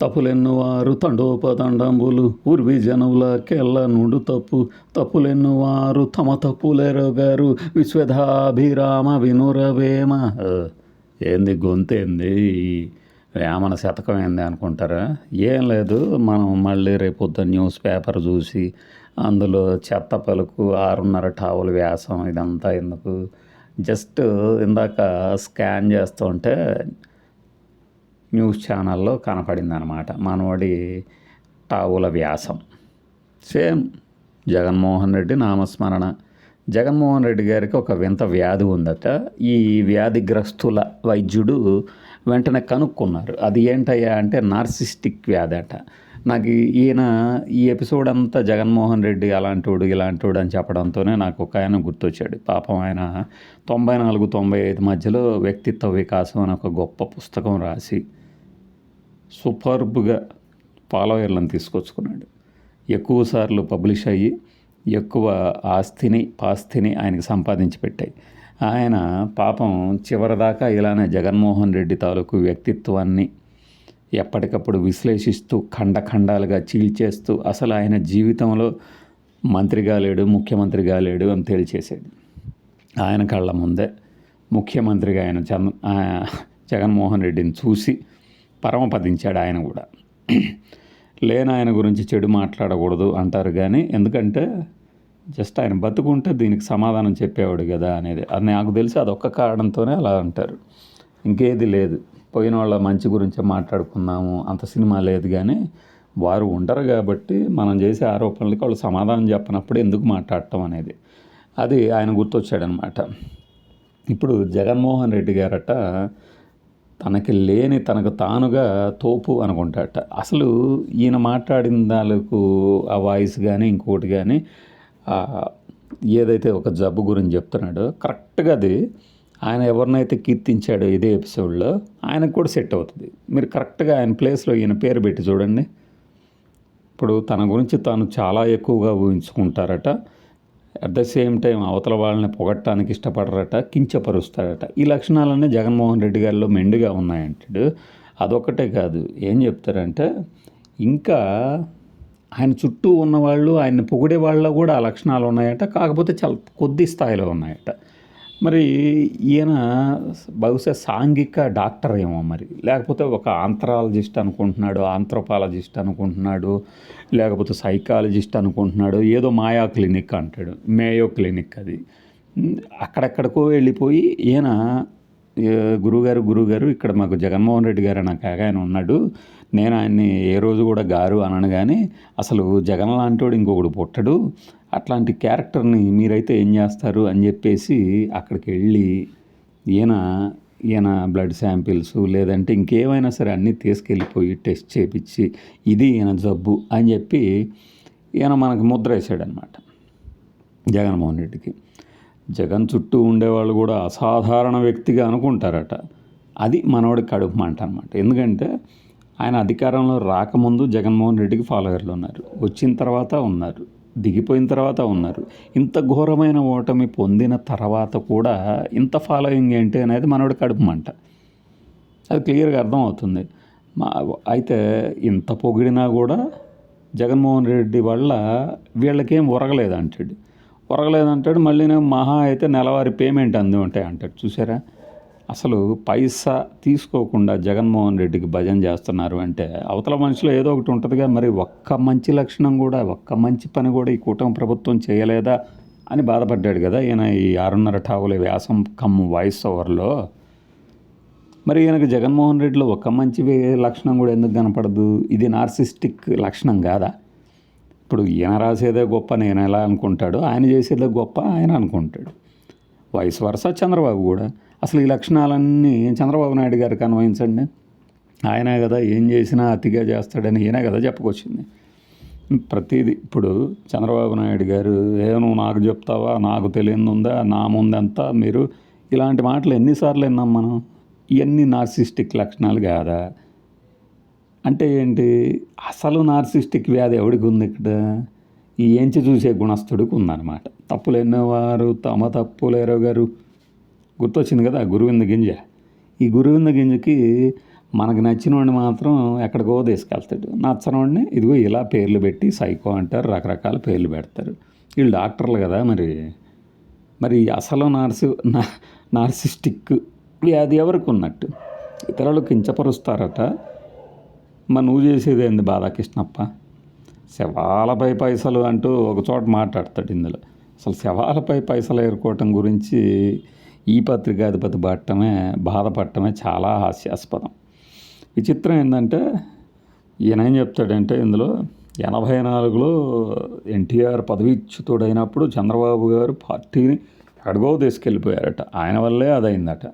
తప్పులెన్నువారు తండోపదండంబులు పూర్వీ జనుల కెల్ల నుండు తప్పు. తప్పులెన్నువారు తమ తప్పులెరగారు విశ్వధాభిరామ వినురవేమ. ఏంది గొంతేంది? వేమన శతకం ఏంది అనుకుంటారా? ఏం లేదు మనం మళ్ళీ రేపొద్దు న్యూస్ పేపర్ చూసి అందులో చెత్త పలుకు ఆరున్నర టావుల వ్యాసం ఇదంతా ఎందుకు? జస్ట్ ఇందాక స్కాన్ చేస్తుంటే న్యూస్ ఛానల్లో కనపడింది అనమాట మనవడి టావుల వ్యాసం. సేమ్ జగన్మోహన్ రెడ్డి నామస్మరణ. జగన్మోహన్ రెడ్డి గారికి ఒక వింత వ్యాధి ఉందట. ఈ వ్యాధిగ్రస్తుల వైద్యుడు వెంటనే కనుక్కున్నారు. అది ఏంటయ్యా అంటే నార్సిస్టిక్ వ్యాధి అట. నాకు ఈయన ఈ ఎపిసోడ్ అంతా జగన్మోహన్ రెడ్డి అలాంటివాడు ఇలాంటివాడు అని చెప్పడంతోనే నాకు ఒక ఆయన గుర్తొచ్చాడు. పాపం ఆయన తొంభై నాలుగు తొంభై ఐదు మధ్యలో వ్యక్తిత్వ వికాసం అని ఒక గొప్ప పుస్తకం రాసి సూపర్బ్గా ఫాలోయర్లను తీసుకొచ్చుకున్నాడు. ఎక్కువ సార్లు పబ్లిష్ అయ్యి ఎక్కువ ఆస్తిని పాస్తిని ఆయనకి సంపాదించి పెట్టాయి. ఆయన పాపం చివరిదాకా ఇలానే జగన్మోహన్ రెడ్డి తాలూకు వ్యక్తిత్వాన్ని ఎప్పటికప్పుడు విశ్లేషిస్తూ ఖండఖండాలుగా చీల్చేస్తూ అసలు ఆయన జీవితంలో మంత్రి కాలేడు ముఖ్యమంత్రి కాలేడు అని తేల్చేసాడు ఆయన కళ్ళ ముందే ముఖ్యమంత్రిగా ఆయన చంద్ర జగన్మోహన్ రెడ్డిని చూసి పరమపదించాడు ఆయన కూడా. లేని ఆయన గురించి చెడు మాట్లాడకూడదు అంటారు కానీ ఎందుకంటే జస్ట్ ఆయన బతుకుంటే దీనికి సమాధానం చెప్పేవాడు కదా అనేది. అది నాకు తెలిసి అదొక్క కారణంతోనే అలా అంటారు. ఇంకేది లేదు. పోయిన వాళ్ళ మంచి గురించే మాట్లాడుకుందాము అంత సినిమా లేదు కానీ వారు ఉండరు కాబట్టి మనం చేసే ఆరోపణలకి వాళ్ళు సమాధానం చెప్పనప్పుడు ఎందుకు మాట్లాడటం అనేది. అది ఆయన గుర్తొచ్చాడనమాట. ఇప్పుడు జగన్మోహన్ రెడ్డి గారట తనకి లేని తనకు తానుగా తోపు అనుకుంటాట. అసలు ఈయన మాట్లాడిన దానికి ఆ వాయిస్ కానీ ఇంకోటి కానీ ఏదైతే ఒక జబ్బు గురించి చెప్తున్నాడో కరెక్ట్గా అది ఆయన ఎవరినైతే కీర్తించాడో ఇదే ఎపిసోడ్లో ఆయనకు కూడా సెట్ అవుతుంది. మీరు కరెక్ట్గా ఆయన ప్లేస్లో ఈయన పేరు పెట్టి చూడండి. ఇప్పుడు తన గురించి తాను చాలా ఎక్కువగా ఊహించుకుంటారట. అట్ ద సేమ్ టైం అవతల వాళ్ళని పొగట్టడానికి ఇష్టపడరట కించపరుస్తారట. ఈ లక్షణాలన్నీ జగన్మోహన్ రెడ్డి గారిలో మెండుగా ఉన్నాయంటాడు. అదొక్కటే కాదు. ఏం చెప్తారంటే ఇంకా ఆయన చుట్టూ ఉన్నవాళ్ళు ఆయన్ని పొగిడే వాళ్ళ కూడా ఆ లక్షణాలు ఉన్నాయట. కాకపోతే చాలా కొద్ది స్థాయిలో ఉన్నాయట. మరి ఈయన బహుశా సాంఘిక డాక్టర్ ఏమో మరి. లేకపోతే ఒక ఆంథ్రాలజిస్ట్ అనుకుంటున్నాడు ఆంథ్రోపాలజిస్ట్ అనుకుంటున్నాడు లేకపోతే సైకాలజిస్ట్ అనుకుంటున్నాడు ఏదో మాయా క్లినిక్ అంటాడు మేయో క్లినిక్ అది. అక్కడెక్కడికో వెళ్ళిపోయి ఈయన గురుగారు గురుగారు ఇక్కడ మాకు జగన్మోహన్ రెడ్డి గారు నాకు ఆయన ఉన్నాడు. నేను ఆయన్ని ఏ రోజు కూడా గారు అనను కానీ అసలు జగన్ లాంటివాడు ఇంకొకడు పుట్టడు. అట్లాంటి క్యారెక్టర్ని మీరైతే ఏం చేస్తారు అని చెప్పేసి అక్కడికి వెళ్ళి ఈయన ఈయన బ్లడ్ శాంపిల్స్ లేదంటే ఇంకేమైనా సరే అన్నీ తీసుకెళ్ళిపోయి టెస్ట్ చేపించి ఇది ఈయన జబ్బు అని చెప్పి ఈయన మనకు ముద్ర వేసాడనమాట జగన్మోహన్ రెడ్డికి. జగన్ చుట్టూ ఉండేవాళ్ళు కూడా అసాధారణ వ్యక్తిగా అనుకుంటారట. అది మనవాడి కడుపు మంట అనమాట. ఎందుకంటే ఆయన అధికారంలో రాకముందు జగన్మోహన్ రెడ్డికి ఫాలోయర్లు ఉన్నారు. వచ్చిన తర్వాత ఉన్నారు. దిగిపోయిన తర్వాత ఉన్నారు. ఇంత ఘోరమైన ఓటమి పొందిన తర్వాత కూడా ఇంత ఫాలోయింగ్ ఏంటి అనేది మనవాడి కడుపు మంట. అది క్లియర్గా అర్థమవుతుంది. మా అయితే ఇంత పొగిడినా కూడా జగన్మోహన్ రెడ్డి వల్ల వీళ్ళకేం ఉరగలేదు అంటాడు ఉరగలేదు అంటాడు మళ్ళీ మహా అయితే నెలవారీ పేమెంట్ అంది ఉంటాయి అంటాడు. చూసారా? అసలు పైసా తీసుకోకుండా జగన్మోహన్ రెడ్డికి భజన చేస్తున్నారు అంటే అవతల మనిషిలో ఏదో ఒకటి ఉంటుందిగా. మరి ఒక్క మంచి లక్షణం కూడా ఒక్క మంచి పని కూడా ఈ కూటమి ప్రభుత్వం చేయలేదా అని బాధపడ్డాడు కదా ఈయన ఈ ఆరున్నర టావుల వ్యాసం కమ్ వాయిస్ ఓవర్లో. మరి ఈయనకు జగన్మోహన్ రెడ్డిలో ఒక్క మంచి లక్షణం కూడా ఎందుకు కనపడదు? ఇది నార్సిస్టిక్ లక్షణం కాదా? ఇప్పుడు ఈయన రాసేదే గొప్ప నేను ఎలా అనుకుంటాడో ఆయన చేసేదే గొప్ప ఆయన అనుకుంటాడు. వయసు వరుస చంద్రబాబు కూడా. అసలు ఈ లక్షణాలన్నీ చంద్రబాబు నాయుడు గారికి అన్వయించండి. ఆయనే కదా ఏం చేసినా అతిగా చేస్తాడని ఈయనే కదా చెప్పుకొచ్చింది. ప్రతిదీ ఇప్పుడు చంద్రబాబు నాయుడు గారు ఏ నువ్వు నాకు చెప్తావా? నాకు తెలియదు ఉందా నా ముందంతా? మీరు ఇలాంటి మాటలు ఎన్నిసార్లు విన్నాం మనం? ఇవన్నీ నార్సిస్టిక్ లక్షణాలు కాదా? అంటే ఏంటి? అసలు నార్సిస్టిక్ వ్యాధి ఎవడికి ఉంది ఇక్కడ? ఈ ఏంచి చూసే గుణస్థుడికి ఉందన్నమాట. తప్పులు ఎన్నోవారు తమ తప్పులు ఎరగారు. గుర్తొచ్చింది కదా గురువింద గింజ. ఈ గురువింద గింజకి మనకు నచ్చిన వాడిని మాత్రం ఎక్కడికో తీసుకెళ్తాడు. నచ్చనవాడిని ఇదిగో ఇలా పేర్లు పెట్టి సైకో అంటారు రకరకాల పేర్లు పెడతారు. వీళ్ళు డాక్టర్లు కదా మరి. మరి అసలు నార్సి నార్సిస్టిక్ వ్యాధి ఎవరికి ఉన్నట్టు? ఇతరులు కించపరుస్తారట. మరి నువ్వు చేసేది ఏంది బాధాకృష్ణప్ప శవాలపై పైసలు అంటూ ఒక చోట మాట్లాడతాడు ఇందులో. అసలు శవాలపై పైసలు ఏరుకోవటం గురించి ఈ పత్రికాధిపతి పట్టమే బాధపడటమే చాలా హాస్యాస్పదం. విచిత్రం ఏంటంటే ఈయన ఏం చెప్తాడంటే ఇందులో ఎనభై నాలుగులో ఎన్టీఆర్ పదవీచ్యుతుడైనప్పుడు చంద్రబాబు గారు పార్టీని అడుగో తీసుకెళ్ళిపోయారట. ఆయన వల్లే అదైందట.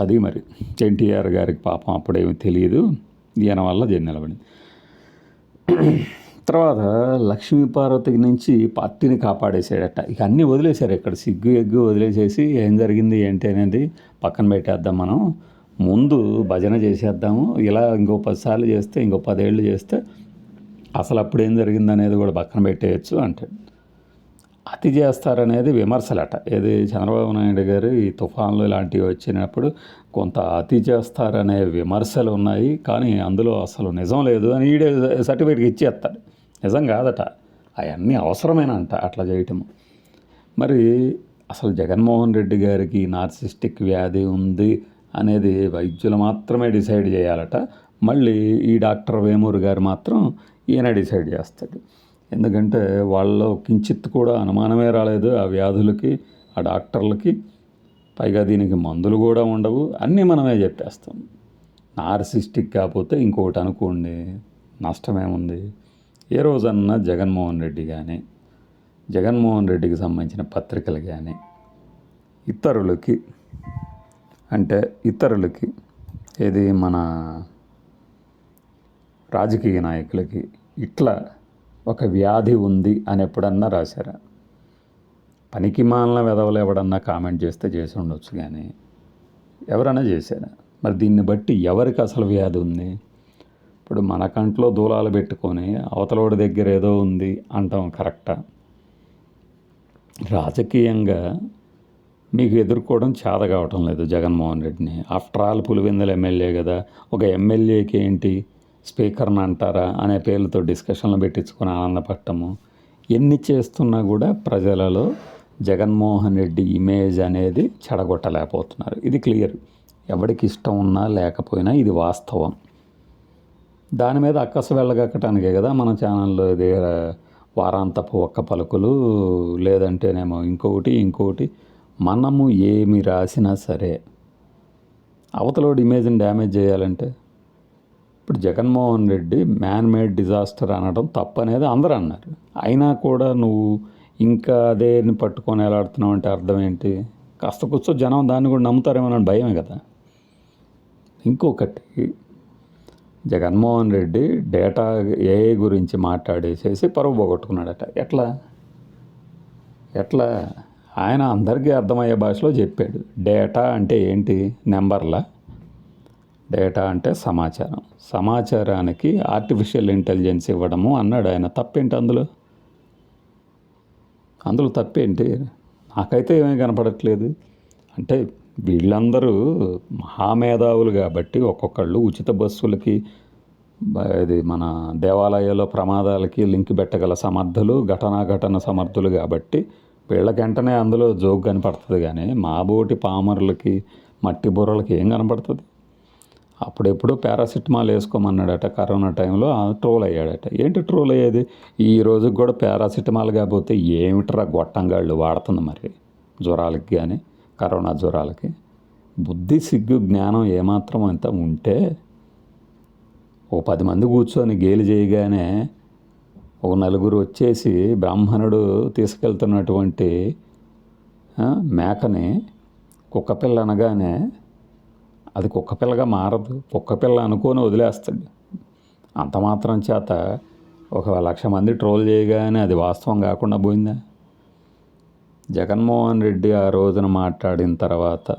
అది మరి. ఎన్టీఆర్ గారికి పాపం అప్పుడేమి తెలియదు. ఈయన వల్ల జరి నిలబడింది. తర్వాత లక్ష్మీపార్వతి నుంచి పార్టీని కాపాడేసాడట ఇక అన్నీ వదిలేశారు ఇక్కడ. సిగ్గు ఎగ్గు వదిలేసేసి ఏం జరిగింది ఏంటి అనేది పక్కన పెట్టేద్దాం మనం. ముందు భజన చేసేద్దాము. ఇలా ఇంకో పదిసార్లు చేస్తే ఇంకో పదేళ్ళు చేస్తే అసలు అప్పుడు ఏం జరిగింది అనేది కూడా పక్కన పెట్టేయచ్చు అంటాడు. అతి చేస్తారనేది విమర్శలట. ఏది చంద్రబాబు నాయుడు గారు ఈ తుఫాన్లు ఇలాంటివి వచ్చినప్పుడు కొంత అతి చేస్తారనే విమర్శలు ఉన్నాయి. కానీ అందులో అసలు నిజం లేదు అని ఈడే సర్టిఫికేట్ ఇచ్చేస్తాడు. నిజం కాదట. అవన్నీ అవసరమేనంట అట్లా చేయటము మరి అసలు జగన్మోహన్ రెడ్డి గారికి నార్సిస్టిక్ వ్యాధి ఉంది అనేది వైద్యులు మాత్రమే డిసైడ్ చేయాలట మళ్ళీ ఈ డాక్టర్ వేమూరు గారు మాత్రం ఈయన డిసైడ్ చేస్తాడు ఎందుకంటే వాళ్ళలో కించిత్ కూడా అనుమానమే రాలేదు ఆ వ్యాధులకి ఆ డాక్టర్లకి. పైగా దీనికి మందులు కూడా ఉండవు. అన్నీ మనమే చెప్పేస్తాం నార్సిస్టిక్ కాకపోతే ఇంకొకటి అనుకోండి నష్టమేముంది? ఏ రోజన్నా జగన్మోహన్ రెడ్డి కానీ జగన్మోహన్ రెడ్డికి సంబంధించిన పత్రికలు కానీ ఇతరులకి అంటే ఇతరులకి ఏది మన రాజకీయ నాయకులకి ఇట్లా ఒక వ్యాధి ఉంది అని ఎప్పుడన్నా రాశారా? పనికి మాలిన వెధవలు ఎవడన్నా కామెంట్ చేస్తే చేసి ఉండొచ్చు కానీ ఎవరైనా చేశారా? మరి దీన్ని బట్టి ఎవరికి అసలు వ్యాధి ఉంది? ఇప్పుడు మన కంట్లో దూలాలు పెట్టుకొని అవతలోడి దగ్గర ఏదో ఉంది అంటాం కరెక్టా? రాజకీయంగా మీకు ఎదుర్కోవడం చేత కావటం లేదు జగన్మోహన్ రెడ్డిని. ఆఫ్టర్ ఆల్ పులివెందుల ఎమ్మెల్యే కదా ఒక ఎమ్మెల్యేకి ఏంటి స్పీకర్ని అంటారా అనే పేర్లతో డిస్కషన్లు పెట్టించుకుని ఆనందపడటము. ఎన్ని చేస్తున్నా కూడా ప్రజలలో జగన్మోహన్ రెడ్డి ఇమేజ్ అనేది చెడగొట్టలేకపోతున్నారు. ఇది క్లియర్. ఎవరికి ఇష్టం ఉన్నా లేకపోయినా ఇది వాస్తవం. దాని మీద అక్కసు వెళ్ళగక్కటానికే కదా మన ఛానల్లో ఇది వారాంతపు ఒక్క పలుకులు. లేదంటేనేమో ఇంకొకటి ఇంకొకటి. మనము ఏమి రాసినా సరే అవతలోడి ఇమేజ్ని డ్యామేజ్ చేయాలంటే ఇప్పుడు Jaganmohan Reddy man made disaster అనడం తప్పనేది అందరూ అన్నారు. అయినా కూడా నువ్వు ఇంకా అదేని పట్టుకొని ఎలాడుతున్నావు అంటే అర్థం ఏంటి? కాస్త కూర్చో జనం దాన్ని కూడా నమ్ముతారేమో అని భయమే కదా. ఇంకొకటి జగన్మోహన్ రెడ్డి డేటా ఏఐ గురించి మాట్లాడేసేసి పరువు పోగొట్టుకున్నాడట. ఎట్లా? ఎట్లా? ఆయన అందరికీ అర్థమయ్యే భాషలో చెప్పాడు. డేటా అంటే ఏంటి? నెంబర్లా? డేటా అంటే సమాచారం. సమాచారానికి ఆర్టిఫిషియల్ ఇంటెలిజెన్స్ ఇవ్వడము అన్నాడు ఆయన. తప్పేంటి అందులో? అందులో తప్పేంటి? నాకైతే ఏమీ కనపడట్లేదు. అంటే వీళ్ళందరూ మహామేధావులు కాబట్టి ఒక్కొక్కళ్ళు ఉచిత బస్సులకి ఇది మన దేవాలయాల్లో ప్రమాదాలకి లింక్ పెట్టగల సమర్థులు ఘటనా ఘటన సమర్థులు కాబట్టి వీళ్ళకి అందులో జోక్ కనపడుతుంది కానీ మాబోటి పామరులకి మట్టి బుర్రలకి ఏం కనపడుతుంది? అప్పుడెప్పుడు పారాసిటమాల్ వేసుకోమన్నాడట కరోనా టైంలో ట్రోల్ అయ్యాడట. ఏంటి ట్రోల్ అయ్యేది? ఈ రోజుకి కూడా పారాసిటమాల్ కాకపోతే ఏమిట్రా గొట్టంగాళ్ళు వాడుతుంది మరి? జ్వరాలకి కానీ కరోనా జ్వరాలకి. బుద్ధి సిగ్గు జ్ఞానం ఏమాత్రం అంత ఉంటే ఓ పది మంది కూర్చొని గేలి చేయగానే ఒక నలుగురు వచ్చేసి బ్రాహ్మణుడు తీసుకెళ్తున్నటువంటి మేకని కుక్కపిల్ల అనగానే అది కుక్కపిల్లగా మారదు. కుక్కపిల్ల అనుకొని వదిలేస్తాడు. అంత మాత్రం చేత ఒక లక్ష మంది ట్రోల్ చేయగానే అది వాస్తవం కాకుండా పోయిందా? జగన్మోహన్ రెడ్డి ఆ రోజున మాట్లాడిన తర్వాత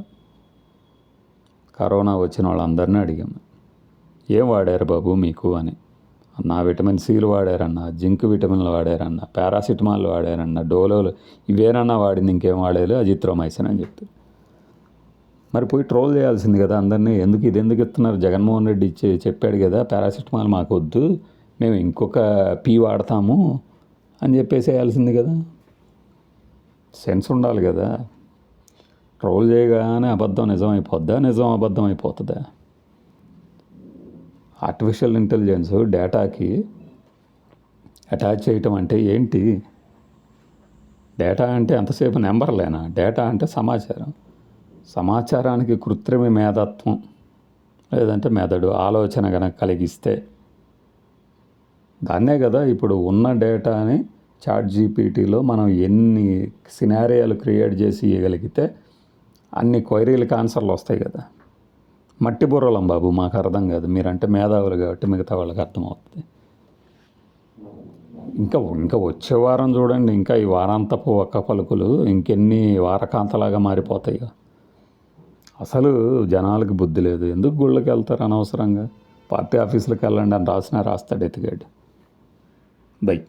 కరోనా వచ్చిన వాళ్ళందరినీ అడిగాము ఏం వాడారు బాబు మీకు? అని. నా విటమిన్ సీలు వాడారన్న జింక్ విటమిన్లు వాడారన్న పారాసిటమాల్ వాడారన్న డోలోలు ఇవేనన్నా వాడింది ఇంకేం వాడేది అజిత్రోమైసిన్ అని చెప్పి. మరి పోయి ట్రోల్ చేయాల్సింది కదా అందరినీ. ఎందుకు ఇది ఎందుకు ఇస్తున్నారు? జగన్మోహన్ రెడ్డి ఇచ్చి చెప్పాడు కదా పారాసిటమాల్ మాకు వద్దు మేము ఇంకొక పీ వాడతాము అని చెప్పేసి వేయాల్సింది కదా. సెన్స్ ఉండాలి కదా. ట్రోల్ చేయగానే అబద్ధం నిజం అయిపోద్దా నిజం అబద్ధం అయిపోతుందా? ఆర్టిఫిషియల్ ఇంటెలిజెన్స్ డేటాకి అటాచ్ చేయటం అంటే ఏంటి? డేటా అంటే ఎంతసేపు నెంబర్లేనా డేటా అంటే సమాచారం. సమాచారానికి కృత్రిమ మేధత్వం లేదంటే మెదడు ఆలోచన కనుక కలిగిస్తే. దాన్నే కదా ఇప్పుడు ఉన్న డేటాని చాట్ జీపీటీలో మనం ఎన్ని సినారియాలు క్రియేట్ చేసి ఇవ్వగలిగితే అన్ని క్వైరీలకు ఆన్సర్లు వస్తాయి కదా. మట్టి బుర్రలం బాబు మాకు అర్థం కాదు. మీరంటే మేధావులు కాబట్టి మిగతా వాళ్ళకి అర్థమవుతుంది. ఇంకా ఇంకా వచ్చే వారం చూడండి. ఇంకా ఈ వారాంతపు ఒక్క పలుకులు ఇంకెన్ని వారకాంతలాగా మారిపోతాయి. అసలు జనాలకు బుద్ధి లేదు. ఎందుకు గుళ్ళకి వెళ్తారు అనవసరంగా? పార్టీ ఆఫీసులకు వెళ్ళండి అని రాసినా రాస్తాడు ఎతికాడు. బై.